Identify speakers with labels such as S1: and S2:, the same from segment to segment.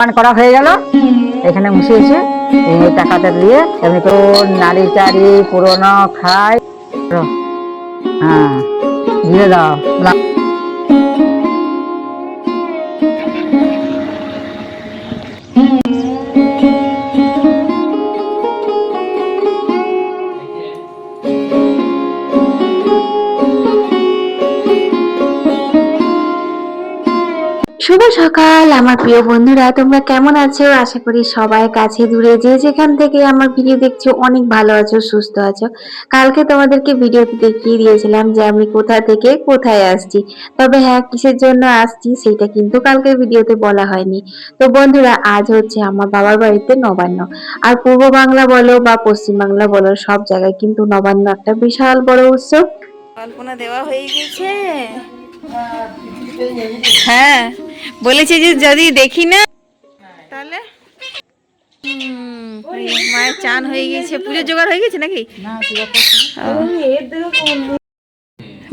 S1: পান করা হয়ে গেল। এখানে বসিয়েছে এই টাকাটা দিয়ে এমনি তো নারী চারি পুরোনো খাই। হ্যাঁ দিয়ে দাও।
S2: শুভ সকাল, আমার প্রিয় বন্ধুরা, তোমরা কেমন আছো? আশা করি সবাই কাছে দূরে যে যেখান থেকে আমার ভিডিও দেখছ, অনেক ভালো আছো, সুস্থ আছো। কালকে তোমাদেরকে ভিডিওতে দেখিয়ে দিয়েছিলাম যে আমি কোথা থেকে কোথায় আসছি। তবে হ্যাঁ কিসের জন্য আসছি, সেটা কিন্তু কালকের ভিডিওতে বলা হয়নি। তো বন্ধুরা, আজ হচ্ছে আমার বাবার বাড়িতে নবান্ন। আর পূর্ব বাংলা বলো বা পশ্চিম বাংলা বলো, সব জায়গায় কিন্তু নবান্ন একটা বিশাল বড় উৎসব।
S3: কল্পনা দেওয়া হয়ে গেছে। হ্যাঁ। বলেছে যে যদি দেখি না তাহলে? মায়ের চান হয়ে গেছে পুজোর জোগাড় হয়ে গেছে নাকি?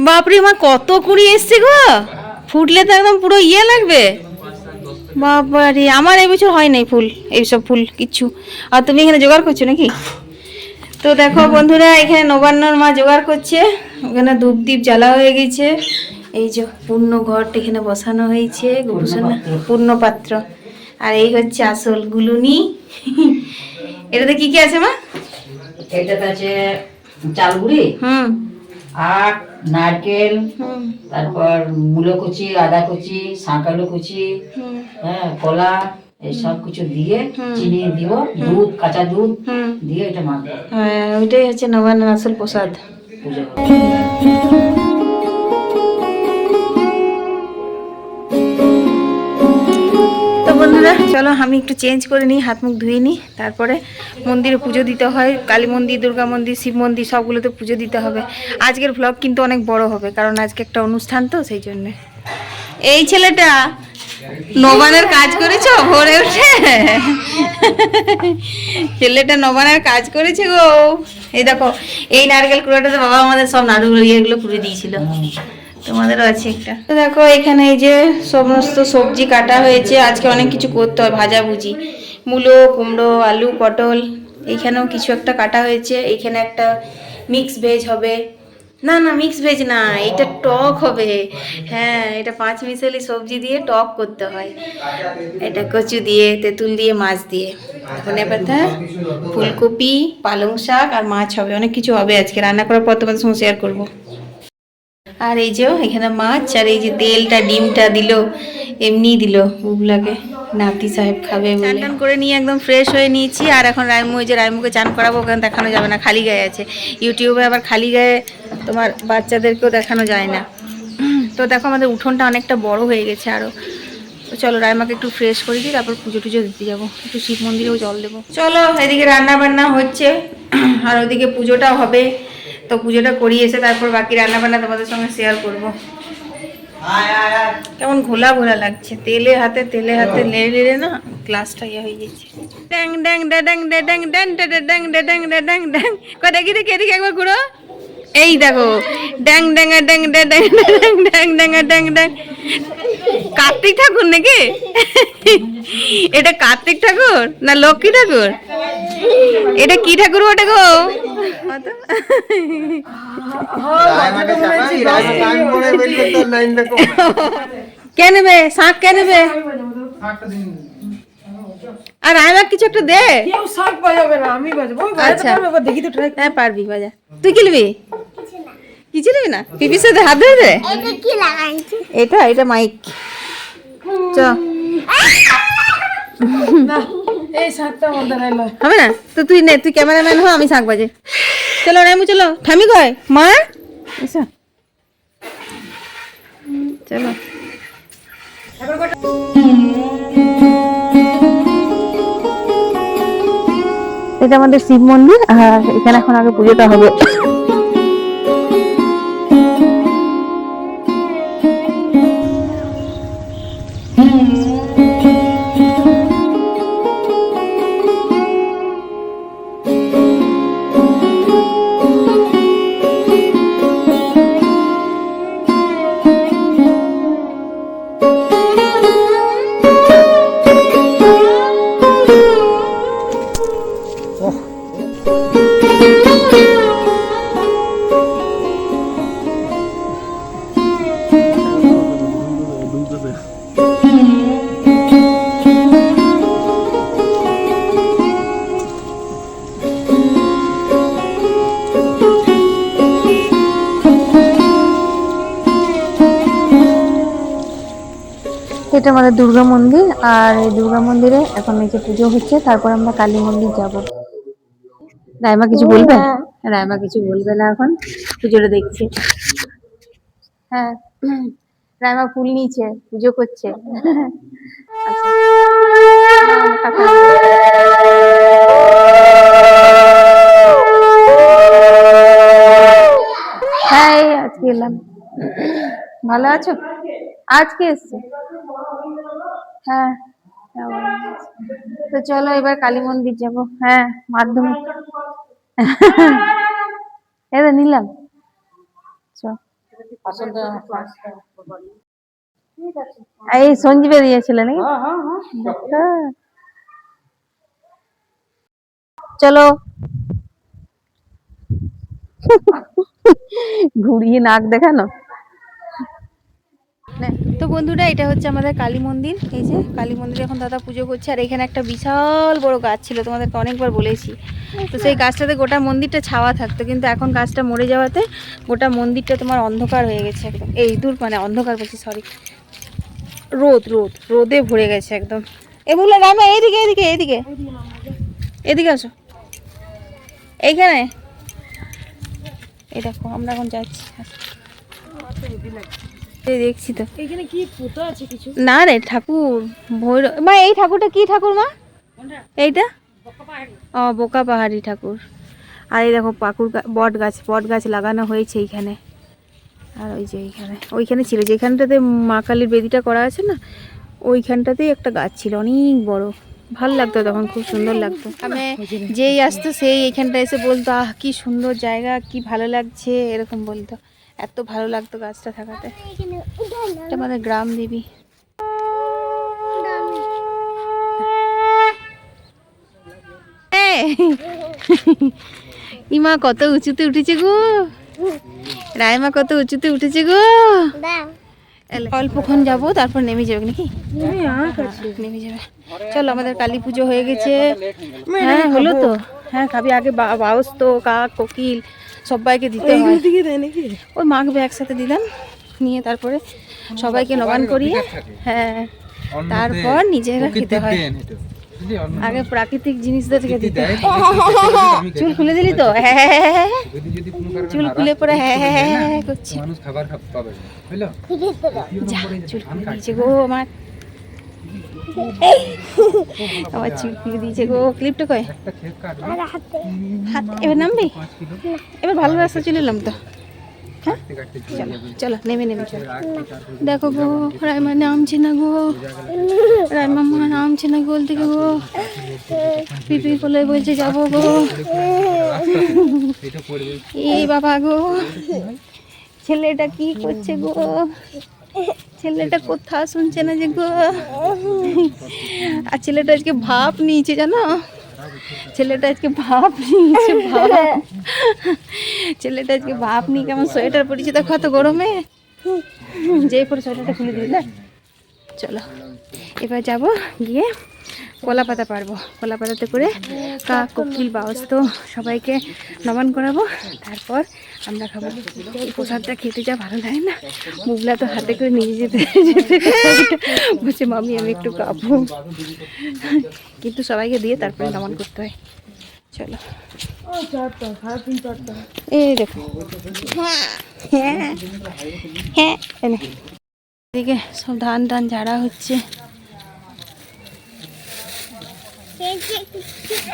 S3: বাপরে মা কত কুড়ি এসছে গো? ফুটলে তো একদম পুরো ইয়ে লাগবে। বাবারে আমার এই বছর হয় নাই ফুল এইসব ফুল কিচ্ছু। আর তুমি এখানে জোগাড় করছ নাকি? তো দেখো বন্ধুরা এখানে নবান্নর মা জোগাড় করছে। ওখানে ধূপ দ্বীপ জ্বালা হয়ে গেছে। এই যে পূর্ণ ঘট এখানে বসানো হয়েছে পূর্ণ পাত্র। আর এই হচ্ছে আসল গুলুনি। এটাতে কি কি আছে মা?
S1: এটাতে আছে চালগুড়ি
S3: হুম।
S1: আখ নারকেল তারপর মূলো কুচি আদা কুচি শাঁকালু কুচি হ্যাঁ কলা এই সব কিছু দিয়ে। চিনি দিব দুধ কাঁচা দুধ দিয়ে এটা মাখবো।
S3: হ্যাঁ ওইটাই হচ্ছে নবান্নের আসল প্রসাদ। চলো, আমি একটু চেঞ্জ করে নিই, হাত মুখ ধুয়ে নিই, তারপরে মন্দিরে পুজো দিতে হয়। কালী মন্দির, দুর্গা মন্দির, শিব মন্দির, সবগুলোতে পুজো দিতে হবে। আজকের ভ্লগ কিন্তু অনেক বড় হবে, কারণ আজকে একটা অনুষ্ঠান তো, সেই জন্যে। এই ছেলেটা, নবানের কাজ করেছ? ভোরে উঠে? ছেলেটা নবানের কাজ করেছে গো। এই দেখো, এই নারকেল কুড়াটাতে বাবা আমাদের সব নাড়ু, ইয়েগুলো পুড়ে দিয়েছিল। তোমাদেরও আছে একটা। তো দেখো, এখানে এই যে সমস্ত সবজি কাটা হয়েছে, আজকে অনেক কিছু করতে হয় ভাজাভুজি। মূলো, কুমড়ো, আলু, পটল এইখানেও কিছু একটা কাটা হয়েছে এইখানে একটা মিক্স ভেজ হবে। না না মিক্স ভেজ না, এটা টক হবে। হ্যাঁ এটা পাঁচ মিশালি সবজি দিয়ে টক করতে হয়। এটা কচু দিয়ে, তেঁতুল দিয়ে, মাছ দিয়ে। ধনে পাতা ফুলকপি, পালং শাক আর মাছ হবে, অনেক কিছু হবে আজকে। রান্না করার পর তোমাদের সঙ্গে শেয়ার করব। আর এই যে এখানে মাছ আর এই যে তেলটা ডিমটা দিল এমনি দিল বুবলাকে। নাতি সাহেব খাবে চান টান করে নিয়ে একদম ফ্রেশ হয়ে নিয়েছি আর এখন রায়মু ওই যে রায়মুকে চান করাবো ওখানে দেখানো যাবে না খালি গায়ে আছে। ইউটিউবে আবার খালি গায়ে তোমার বাচ্চাদেরকেও দেখানো যায় না। তো দেখো আমাদের উঠোনটা অনেকটা বড় হয়ে গেছে আরও চলো রায়মাকে একটু ফ্রেশ করে দিই তারপর পুজো টুজো দিতে যাব। একটু শিব মন্দিরেও জল দেবো। চলো এদিকে রান্না বান্না হচ্ছে আর ওদিকে পুজোটাও হবে। তো পুজোটা করিয়ে এসে তারপর বাকি রান্না বান্না তোমাদের সঙ্গে শেয়ার করব কেমন ঘোলা ঘোলা লাগছে তেলে হাতে তেলে হাতে লেড়ে লেড়ে না গ্লাসটা ইয়ে হয়ে গেছে ড্যাং ড্যাং ড্যাং ড্যাং ড্যাং ড্যাং ড্যাং ড্যাং ড্যাং ড্যাং ড্যাং কয় দেখি দেখি এদিকে একবার ঘুরো এই দেখো ড্যাং ড্যাং ড্যাং ড্যাং ড্যাং ড্যাং ড্যাং ড্যাং ড্যাং কার্তিক ঠাকুর নাকি? এটা কার্তিক ঠাকুর না লক্ষ্মী ঠাকুর? এটা কি ঠাকুর ওটা গো? কে নেবে? শাক কে নেবে? আর আমার কিছু একটা দে।
S4: কেউ শাক বাজাবে না আমি বাজাবো।
S3: আচ্ছা। হ্যাঁ পারবি বাজা। তুই কি না? পিপির সাথে হাত ধরে দে। এটা এটা মাইক চ। হবে না? তো তুই নে তুই ক্যামেরাম্যান হ আমি শাক বাজে। চলো রামু চলো। ঠামি কয়? মা? এসো। চলো। এটা আমাদের শিব মন্দির আর এখানে এখন আগে পুজোটা হবে।
S2: আর এই দুর্গা মন্দিরে এখন এই যে পুজো হচ্ছে তারপর আমরা কালী মন্দির যাব। রাইমা কিছু বলবে? রাইমা কিছু বলবে না এখন? পুজোটা দেখছে। হ্যাঁ। রাইমা ফুল নিয়েছে পুজো করছে। হ্যাঁ এই আজকে এলাম। ভালো আছো? আজকে এসছে? হ্যাঁ। তো চলো এবার কালী মন্দির যাব। হ্যাঁ মাধ্যমিক। এটা নিলাম। এই সঞ্জীবে দিয়েছিল নাকি। চলো। ঘুরিয়ে নাক দেখানো।
S3: তো বন্ধুরা, এটা হচ্ছে আমাদের কালী মন্দির। এই যে কালী মন্দিরে এখন দাদা পুজো করছে, আর এখানে একটা বিশাল বড় গাছ ছিল, তোমাদেরকে অনেকবার বলেছি। তো সেই গাছটাতে গোটা মন্দিরটা ছাওয়া থাকতো, কিন্তু এখন গাছটা মরে যাওয়াতে গোটা মন্দিরটা তোমার অন্ধকার হয়ে গেছে একদম। এই দূর মানে অন্ধকার বলছি সরি রোদ রোদ, রোদে ভরে গেছে একদম। এ বলল রামা, এইদিকে এইদিকে এইদিকে। এদিকে আসো। এইখানে? এই দেখো, আমরা এখন যাচ্ছি। দেখছি তো।
S4: এখানে কি পুতো আছে কিছু?
S3: না রে ঠাকুর ভৈরব মা এই ঠাকুরটা কি ঠাকুর মা? এইটা? ও বোকা পাহাড়ি ঠাকুর। আর এই দেখো পাকুর বট গাছ বট গাছ লাগানো হয়েছে এইখানে। আর ওই যে এইখানে ওইখানে ছিল যেখানটাতে মা কালীর বেদিটা করা আছে না ওইখানটাতেই একটা গাছ ছিল অনেক বড়। ভালো লাগতো তখন খুব সুন্দর লাগতো। আমি যেই আসতো সেই এইখানটা এসে বলতো আহ কি সুন্দর জায়গা কি ভালো লাগছে এরকম বলতো। এত ভালো লাগতো গাছটা থাকাতে। এটা আমাদের গ্রাম দেবী। ইমা কত উঁচুতে উঠেছে গো। রায়মা কত উঁচুতে উঠেছে গো। অল্পক্ষণ যাব তারপর নেমে যাবে নাকি? নেমে যাবে। চলো আমাদের কালী পুজো হয়ে গেছে। হ্যাঁ হলো তো। হ্যাঁ খাবি। আগে বা- বাউস তো কাক কোকিল। সবাইকে দিতে হয়। ওই মাখবে একসাথে দিলাম নিয়ে তারপরে সবাইকে নবান করিয়ে হ্যাঁ তারপর নিজেরা খেতে হয়। আগে প্রাকৃতিক জিনিসদের থেকে দিতে হয়। চুল খুলে দিলি তো? হ্যাঁ হ্যাঁ, হ্যাঁ, হ্যাঁ, হ্যাঁ। চুল খুলে পরে হ্যাঁ হ্যাঁ হ্যাঁ হ্যাঁ করছে।
S5: খাবার খাব- পাবে না, বুঝলো
S3: যা চুল খুলে দিয়েছে গো আমার। আমার চুল দিয়েছে গো। ক্লিপটা কয়? হাত, এবার নামবি?
S5: কিলো
S3: এবার ভালো রাস্তা চলে এলাম তো।
S5: কাটতে চলো
S3: নেমে দেখো গো গো। গোল থেকে গো। পিপি বলে বলছে যাব গো। এই বাবা গো, ছেলেটা কি করছে গো? ছেলেটা কোথা শুনছে না যে গো? আর ছেলেটা আজকে ভাব নিয়েছে জানো? ছেলেটা আজকে ভাব নিয়েছে, ভাব। ছেলেটা আজকে ভাব নিয়ে কেমন সোয়েটার পরেছে? দেখো এত গরমে। যেই পরে সোয়েটারটা খুলে দিবি না চলো। এবার যাব গিয়ে কলা পাতা পারব। কলা পাতাতে করে কাক কোকিল, বাউস তো সবাইকে নমন করাবো। তারপর আমরা খাব। প্রসাদটা খেতে যা ভালো লাগে না। মুগলা তো হাতে করে নিয়ে যেতে বলছে, মামি, আমি একটু খাব। কিন্তু সবাইকে দিয়ে তারপরে নমন করতে হয়। চলো। এই দেখো। হ্যাঁ। হ্যাঁ। এদিকে সব ধান টান ঝাড়া হচ্ছে।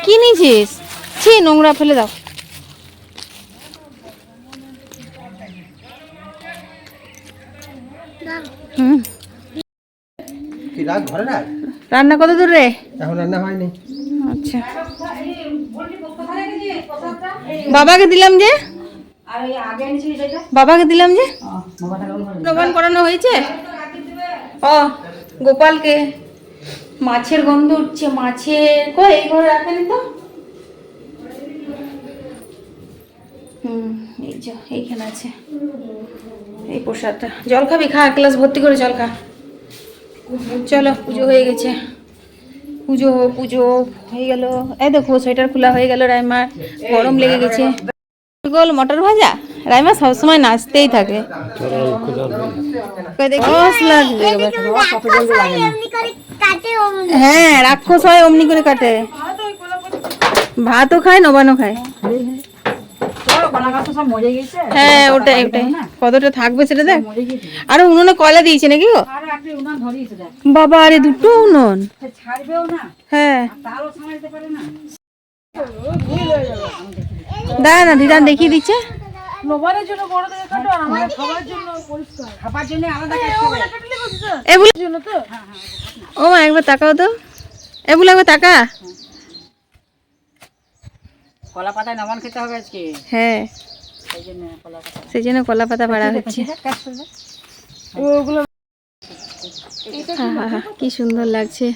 S3: কি নিয়েছিস? ছি নোংরা ফেলে দাও। রান্না কত দূর রে?
S6: এখন রান্না হয়নি।
S3: আচ্ছা। বাবাকে দিলাম যে। বাবাকে দিলাম যে। নবান করানো হয়েছে? ও গোপালকে। মাছের গন্ধ উঠছে, মাছের কই, এই ঘরে রাখেনি তো? হুম, এই যে, এইখানে আছে। এই প্রসাদটা। জল খাবি? খা, এক গ্লাস ভর্তি করে জল খা। চলো, পুজো হয়ে গেছে। পুজো পুজো হয়ে গেল। এই দেখো, সোয়েটার খোলা হয়ে গেল, রাইমার। গরম লেগে গেছে। গোল, মটর ভাজা? রাইমা সবসময় নাচতেই থাকে। হ্যাঁ রাক্ষস হয় অমনি করে কাটে। ভাতও খায় নবানও খায়।
S7: সব মরে গেছে।
S3: হ্যাঁ ওটাই ওটাই। কতটা থাকবে সেটা দেখ। আরও উনুনে কয়লা দিয়েছে নাকি গো? বাবা আরে দুটো উনুন।
S7: সে ছাড়বেও না।
S3: হ্যাঁ। দাঁড়া না দিদান দেখিয়ে দিচ্ছে।
S4: নবারের জন্য বড় থেকে কাটো আর আমার খাবার জন্য পরিষ্কার।
S7: খাবার জন্য আলাদা কাটতে হবে
S4: জন্য তো?
S3: ও মা একবার তাকাও তো। একবার তাকা।
S7: কলা পাতায় নবান খেতে হবে আজকে।
S3: হ্যাঁ।
S7: সেই জন্য কলা পাতা।
S3: পাড়া হচ্ছে।
S4: ওগুলো
S3: কি সুন্দর লাগছে।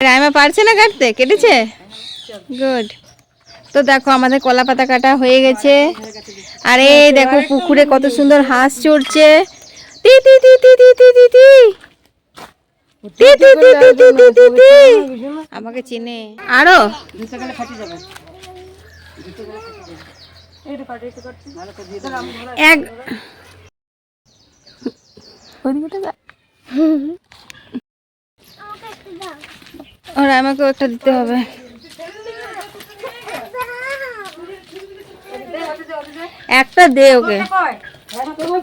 S3: রাইমা পারছে না কাটতে? কেটেছে? গুড। তো দেখো আমাদের কলা পাতা কাটা হয়ে গেছে আরে দেখো পুকুরে কত সুন্দর হাঁস চড়ছে তি তি তি তি তি তি তি তি। আমাকে চিনে
S7: আরও
S3: এক ওইদিকে যা। একটা দিতে হবে একটা দে ওকে।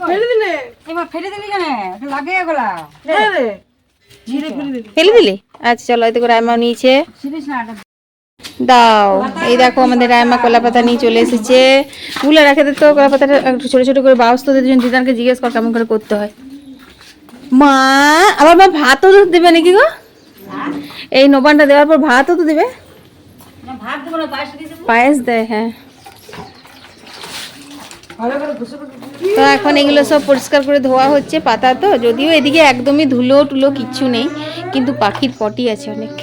S7: ফেলে দিলি। কেন? লাগে এগুলা
S3: ফেলে দিলি। আচ্ছা চলো এতে করে রাইমাও নিয়েছে। দাও। এই দেখো আমাদের রায়মা কলা পাতা নিয়ে চলে এসেছে। তুলে রাখে দে তো কলা পাতাটা একটু ছোট ছোট করে বাউস তো দিদি দিদানকে জিজ্ঞেস কর কেমন করে করতে হয়। মা আবার মা ভাতও তো দেবে নাকি গো? এই নবানটা দেওয়ার পর ভাতও তো দেবে?
S7: ভাত দেবো না পায়েস দিয়ে দেবো।
S3: পায়েস দেয় হ্যাঁ। তো এখন এগুলো সব পরিষ্কার করে ধোয়া হচ্ছে, পাতা তো, যদিও এদিকে একদমই ধুলো টুলো কিচ্ছু নেই, কিন্তু পাখির পটি আছে অনেক।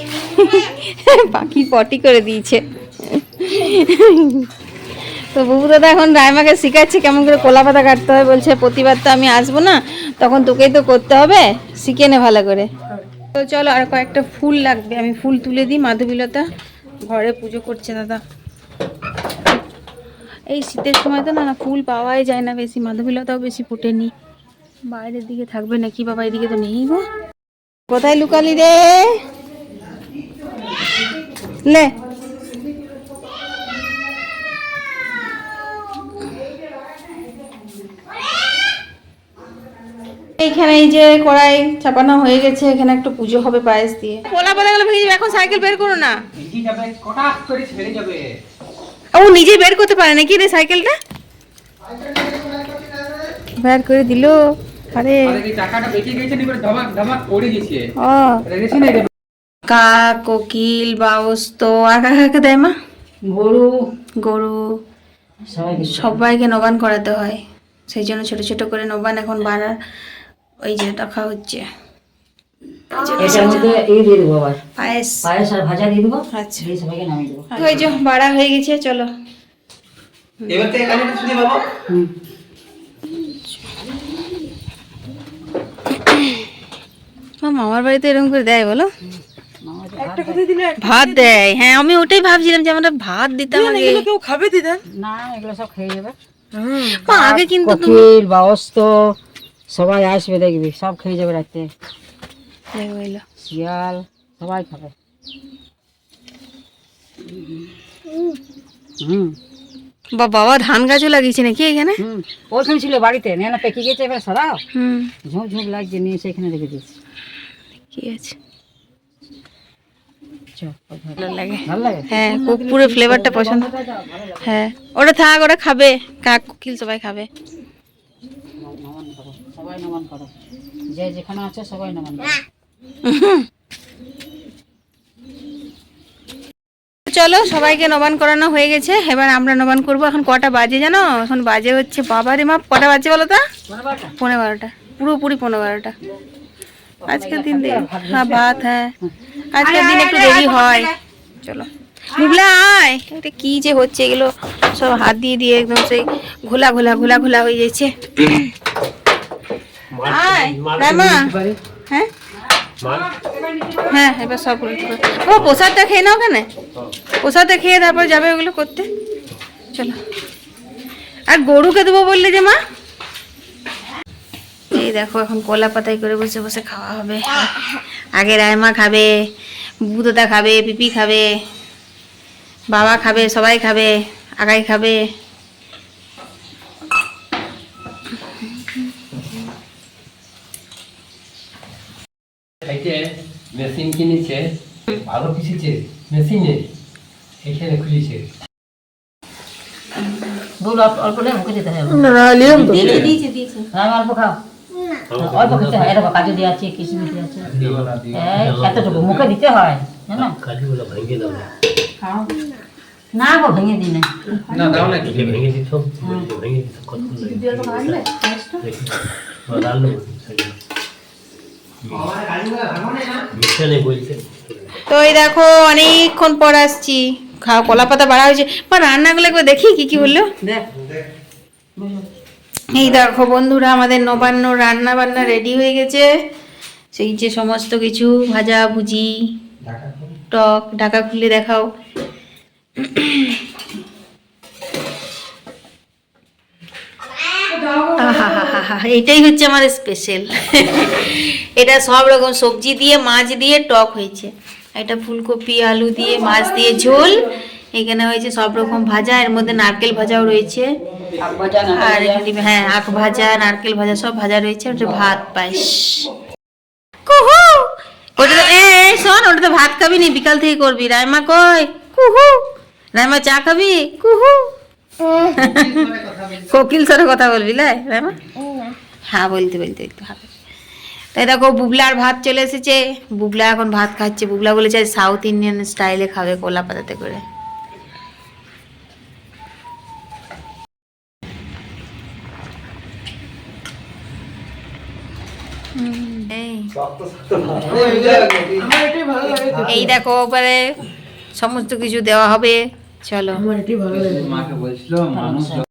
S3: পাখির পটি করে দিয়েছে। তো বুবু দাদা এখন রায়মাকে শেখাচ্ছে কেমন করে কলা পাতা কাটতে হয়, বলছে, প্রতিবার তো আমি আসব না, তখন তোকেই তো করতে হবে, শিখে নে ভালো করে। তো চলো আর কয়েকটা ফুল লাগবে, আমি ফুল তুলে দিই, মাধবীলতা ঘরে পুজো করছে দাদা। এই শীতের সময় তো না না ফুল পাওয়াই যায় না বেশি মাধবীলতাও বেশি ফোটেনি। বাইরের দিকে থাকবে নাকি? বাবা এদিকে তো নেই গো। কোথায় লুকালি রে? লে এইখানে এই যে কড়াই চাপানো হয়ে গেছে এখানে একটু পুজো হবে পায়েস দিয়ে। পোলা বলে গেলে ভেঙে যাবে এখন সাইকেল বের করো না।
S5: যাবে? করে ছেড়ে যাবে?
S3: ও নিজে বের করতে পারে নাকি রে সাইকেলটা? বের করে দিল। আরে।
S5: টাকাটা বেঁচে গেছে এবার ধমাক ধমাক পড়ে গেছে
S3: ও। কাক কোকিল বাউস তো আর কাকে কাকে দেয় মা?
S7: গরু।
S3: গরু।
S7: সবাই
S3: সবাইকে নবান করাতে হয়। সেই জন্য ছোট ছোট করে নবান এখন বানার ওই যে রাখা হচ্ছে।
S7: এটার মধ্যে এই দিয়ে দেবো আবার।
S3: পায়েস।
S7: পায়েস আর ভাজা দিয়ে দেবো।
S3: আচ্ছা।
S7: দিয়ে সবাইকে নামিয়ে দেবো।
S3: ওই যে বাড়া হয়ে গেছে চলো।
S5: এবার থেকে কানে শুনে বাবা?
S3: মা মামার বাড়িতে এরকম করে দেয় বলো? ভাত দেয়। হ্যাঁ আমি ওটাই ভাবছিলাম যে আমরা ভাত দিতাম আগে।
S4: কেউ খাবে দিদান
S7: না এগুলো সব খেয়ে যাবে।
S3: আগে কিন্তু তুমি
S7: কোকিল বাউস সবাই আসবে দেখবি সব খেয়ে যাবে রাতে। শিয়াল সবাই খাবে। হুম।
S3: বা বাবা ধান গাছও লাগিয়েছে নাকি এখানে?
S7: হুম। ওইখানে ছিল বাড়িতে না পেকে গেছে এবার সরাও।
S3: হুম।
S7: ঝুঁক ঝুঁক লাগছে নিয়ে এসে এখানে রেখে দিয়েছি।
S3: কি আছে? হ্যাঁ ফ্লেভারটা পছন্দ। হ্যাঁ। ওটা থাক ওটা খাবে। কাক কোকিল সবাই খাবে।
S7: সবাই নমন করো। যে যেখানে আছে সবাই নমন করো।
S3: চলো সবাইকে নবান করানো হয়ে গেছে। এবার আমরা নবান করব। এখন কটা বাজে জানো? এখন বাজে হচ্ছে বাবারে মা কটা বাজে বলো তো? পনেরো বারোটা। পুরোপুরি পনেরো বারোটা। আজকের দিন হ্যাঁ ভাত হ্যাঁ। আজকের দিন একটু দেরি হয়। চলো। বুবলা আয়। এটা কি যে হচ্ছে এগুলো? সব হাত দিয়ে দিয়ে একদম সেই ঘোলা ঘোলা ঘোলা ঘোলা হয়ে যাচ্ছে। আয় হ্যাঁ? হ্যাঁ এবার সব ও প্রসাদটা খেয়ে নাও কেন প্রসাদটা খেয়ে তারপর যাবে ওগুলো করতে। চলো। আর গরুকে দেবো বললে যে মা? এই দেখো, এখন কলা পাতায় করে বসে বসে খাওয়া হবে। আগে রায়মা খাবে বুদোদা খাবে, পিপি খাবে, বাবা খাবে, সবাই খাবে, আগাই খাবে।
S8: মেশিন কিনেছে ভালো পিসেছে মেশিনে এখানে খুলেছে
S1: অল্প মুখে দিতে হবে।
S6: না লিয়াম তো
S3: দিয়েছে দিয়েছে
S1: আমি অল্প খাও অল্প খেতে হয় এটা কাজু দিয়ে আছে কিশমিশ দিয়ে আছে। এই, এতটুকু মুখে দিতে হয় জানো?
S8: ভেঙে দাও না।
S1: খাও। না গো ভেঙে দিই না।
S5: না দাও না
S8: ভেঙে দিত ভেঙে কত
S3: তো এই দেখো অনেকক্ষণ পর আসছি। খাওয়া কলা পাতা বাড়া হয়েছে। বা রান্নাগুলো একবার দেখি কি কি বলল? এই দেখো বন্ধুরা আমাদের নবান্ন রান্না বান্না রেডি হয়ে গেছে। সেই যে সমস্ত কিছু ভাজা ভুজি টক ঢাকা খুলে দেখাও। এইটাই হচ্ছে আমাদের স্পেশাল এটা সব রকম সবজি দিয়ে মাছ দিয়ে টক হয়েছে। এটা ফুলকপি আলু দিয়ে মাছ দিয়ে ঝোল। এখানে হয়েছে সব রকম ভাজা এর মধ্যে নারকেল ভাজাও রয়েছে। আর এখানে হ্যাঁ আখ ভাজা নারকেল ভাজা সব ভাজা রয়েছে। ওটা ভাত পায়েস। কুহু! ওটা তো এ শোন ওটা তো ভাত খাবি নি বিকাল থেকে করবি। রাইমা কয় কুহু! রাইমা চা খাবি? কুহু! কোকিল স্বরে কথা বলবি লাই হ্যাঁ বলতে বলতে একটু হবে। তাই দেখো বুবলার ভাত চলে এসেছে। বুবলা এখন ভাত খাচ্ছে। বুবলা বলেছে সাউথ ইন্ডিয়ান স্টাইলে খাবে কলা পাতাতে করে। এই। এই দেখো ওপরে সমস্ত কিছু দেওয়া হবে। চলো।
S5: মাকে বলছিল মানুষ
S6: ভালো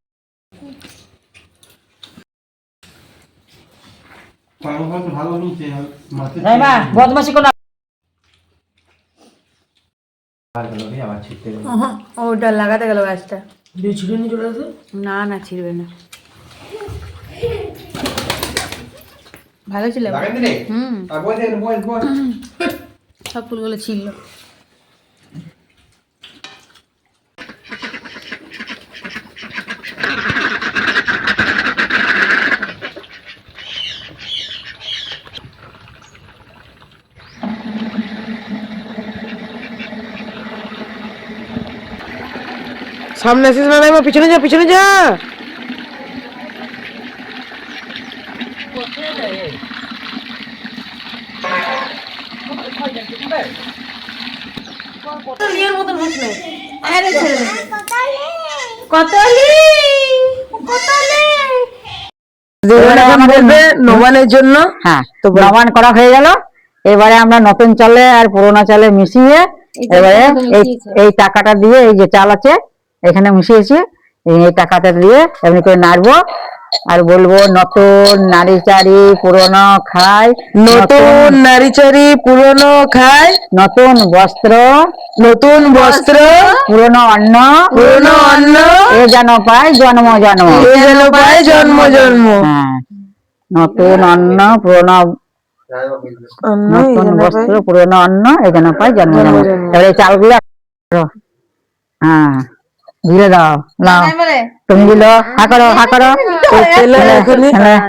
S1: রাইমা বদমাসি কোনো
S6: আবার ছিটতে গেল।
S3: ওটা লাগাতে গেল গাছটা। না না ছিড়বে না। ভালো ছিল। হুম। সব ফুলগুলো ছিল
S6: সামনে আসিস না রাইমা পিছনে যা পিছনে যা। নবানের জন্য।
S1: হ্যাঁ তো নবান করা হয়ে গেল। এবারে আমরা নতুন চালে আর পুরোনো চালে মিশিয়ে এবারে এই এই টাকাটা দিয়ে এই যে চাল আছে এখানে মিশিয়েছি এই- টাকাটা দিয়ে এমনি করে নাড়বো। আর বলব নতুন নারী চারি পুরোনো খায়
S6: নতুন নারীচারি পুরনো খায়
S1: নতুন বস্ত্র
S6: নতুন বস্ত্র
S1: পুরোনো অন্ন
S6: পুরনো অন্ন
S1: এ যেন পায় জন্ম জন্ম।
S6: এ যেন পায় জন্ম জন্ম।
S1: হ্যাঁ নতুন অন্ন পুরোনো
S6: এ
S1: নতুন বস্ত্র পুরোনো অন্ন এই জন্য পাই জন্ম জন্ম। এই চালগুলো হ্যাঁ। দিয়ে দাও নাও। তুমি দিল হা করো হা করো। হ্যাঁ,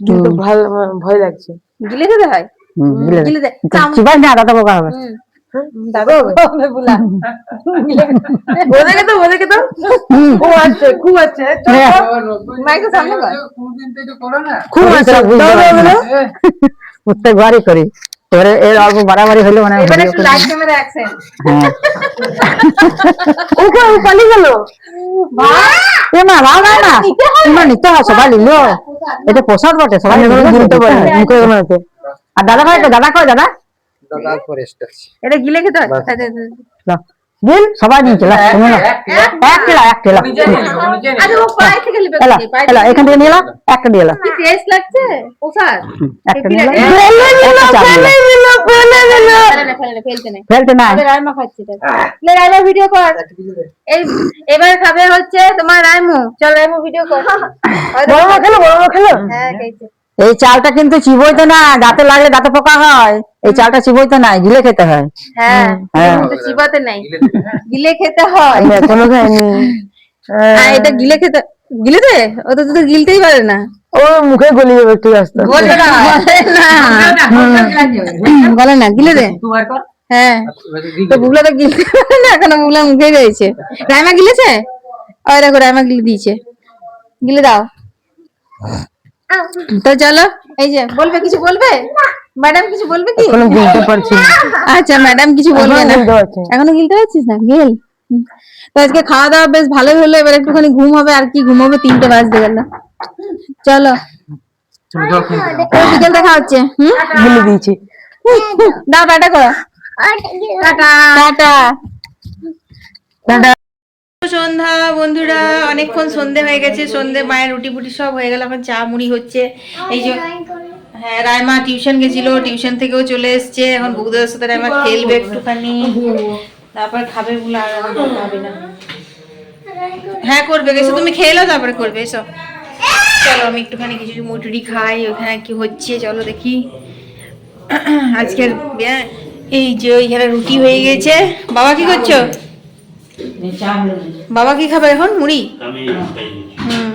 S6: কিন্তু ভালো ভয় লাগছে।
S3: গিলে খেতে হয়? গিলে দে।
S1: চিবাই না দাদা বোকা হবে। হ্যাঁ, প্রত্যেকবারই করি। এবারে এর অল্প বাড়াবাড়ি হলে মানে।
S3: ক্যামেরা অ্যাকশন
S1: হ্যাঁ।
S6: ওকে ও পালিয়ে গেল।
S1: এ মা ভাও না না তোমরা নিতে হয় সবাই নিলো। এটা পোশাক বটে সবাই নিতে পারে। মুখে বানাতে। আর দাদা ভাই দাদা কয় দাদা?
S6: দাদা ফরেস্ট
S3: এটা গিলে খেতে হয়?
S1: সবাই তুমি না। এক ঠেলা এক ঠেলা
S6: আরে ও পায়ে থেকে নেবে
S1: এলা এলা এখান থেকে নিয়ে একটা দিয়ে এলা।
S6: কি টেস্ট লাগছে? ওসার
S1: একটা নিয়ে এলা।
S6: এ,
S1: একটা চাপ দিলা।
S6: ফেলে না ফেলে না ফেলতে নেই
S1: ফেলতে নাই।
S6: আরে রাইমা খাচ্ছি লে রাইমা ভিডিও কর। এই এবার খাবে হচ্ছে তোমার রাইমু। চল রাইমু ভিডিও কর।
S1: বড় খেলো বড় খেলো।
S6: হ্যাঁ খাইছে
S1: এই চালটা কিন্তু চিবইতে না দাঁতে লাগলে দাঁতে পোকা হয় এই চালটা চিবইতে নাই গিলে খেতে হয়
S6: হ্যাঁ
S1: হ্যাঁ।
S6: চিবাতে নাই গিলে খেতে হয়
S1: কোনো
S6: এটা গিলে খেতে গিলে দে ও তো তো গিলতেই পারে না
S1: ও মুখে গলি যাবে একটু আস্তে
S6: বলে না বলে না গিলে দে হ্যাঁ তো বুগলা তো গিলতে পারে না এখনও বুগলা মুখে রয়েছে রাইমা গিলেছে ওই দেখো রাইমা গিলে দিয়েছে গিলে দাও তো চলো এই যে বলবে কিছু বলবে? ম্যাডাম কিছু বলবে কি?
S1: কোনো গিলতে পারছি
S6: আচ্ছা ম্যাডাম কিছু বলবে না। এখনও গিলতে পারছিস না? গেল। তো আজকে খাওয়া দাওয়া বেশ ভালোই হলো এবার একটুখানি ঘুম হবে আর কি ঘুমাবো তিনটে বাজতে গেল। চলো। বিকেল দেখা হচ্ছে হুম?
S1: দিয়েছি।
S6: দাও টাটা করো। টাটা। টাটা।
S3: সন্ধ্যা, বন্ধুরা। অনেকক্ষণ সন্ধে হয়ে গেছে। সন্ধে মায়ের রুটি ফুটি সব হয়ে গেল। এখন চা মুড়ি হচ্ছে। এই যে হ্যাঁ রায়মা টিউশন গেছিল। টিউশন থেকেও চলে এসছে। এখন বউদের সাথে রায়মা খেলবে একটুখানি। তারপর খাবে বলে আর খাবে না। হ্যাঁ করবে। এসো তুমি নাও তারপরে করবে। এসো। চলো, আমি একটুখানি কিছু মুটুরি খাই। ওখানে কি হচ্ছে? চলো দেখি। আজকের এই যে, ওইখানে রুটি হয়ে গেছে। বাবা, কি করছ? বাবা কি খাবে এখন? মুড়ি? হুম।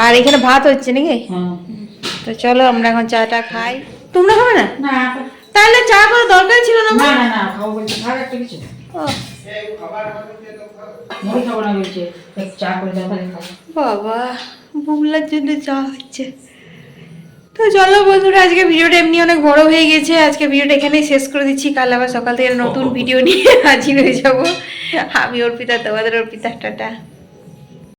S3: আর এখানে ভাত হচ্ছে নাকি? তো চলো আমরা এখন চাটা খাই। তোমরা খাবে না? তাহলে চা করার দরকার ছিল না না না ও। বাবা বুবলার জন্য চা হচ্ছে। তো চলো বন্ধুরা আজকে ভিডিওটা এমনি অনেক বড় হয়ে গেছে। আজকে ভিডিওটা এখানেই শেষ করে দিচ্ছি। কাল আবার সকাল থেকে নতুন ভিডিও নিয়ে হাজির হয়ে যাব। আমি অর্পিতা তোমাদের অর্পিতা টাটা।